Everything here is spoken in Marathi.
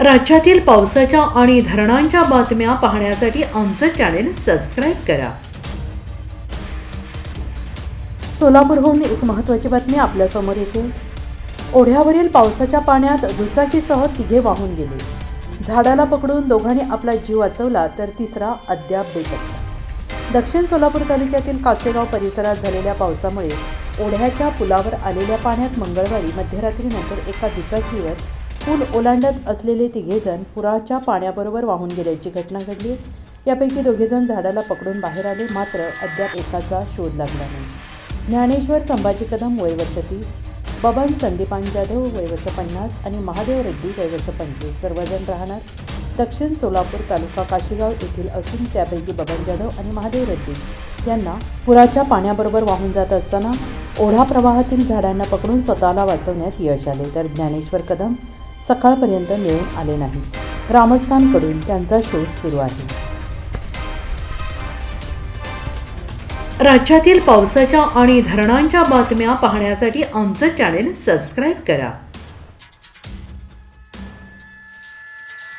राज्यातील पावसाच्या आणि धरणांच्या बातम्या पाहण्यासाठी आमचं चॅनेल सबस्क्राईब करा. सोलापूरहून एक महत्त्वाची बातमी आपल्यासमोर येते. ओढ्यावरील पावसाच्या पाण्यात दुचाकीसह तिघे वाहून गेले. झाडाला पकडून दोघांनी आपला जीव वाचवला तर तिसरा अद्याप बेपत्ता. दक्षिण सोलापूर तालुक्यातील कासेगाव परिसरात झालेल्या पावसामुळे ओढ्याच्या पुलावर आलेल्या पाण्यात मंगळवारी मध्यरात्रीनंतर एका दुचाकीवर पूल ओलांडत असलेले तिघेजण पुराच्या पाण्याबरोबर वाहून गेल्याची घटना घडली. यापैकी दोघेजण झाडाला पकडून बाहेर आले मात्र अद्याप एकाचा शोध लागला नाही. ज्ञानेश्वर संभाजी कदम वयवर्ष तीस बबन संदीपान जाधव वयवर्ष पन्नास आणि महादेव रेड्डी वयवर्ष पंचवीस सर्वजण राहणार. दक्षिण सोलापूर तालुका काशीगाव येथील असून त्यापैकी बबन जाधव आणि महादेव रेड्डी यांना पुराच्या पाण्याबरोबर वाहून जात असताना ओढा प्रवाहातील झाडांना पकडून स्वतःला वाचवण्यात यश आले. तर ज्ञानेश्वर कदम सकाळपर्यंत मिळून आले नाही. ग्रामस्थांकडून त्यांचा शोध सुरू आहे. राज्यातील पावसाच्या आणि धरणांच्या बातम्या पाहण्यासाठी आमचं चॅनेल सबस्क्राईब करा.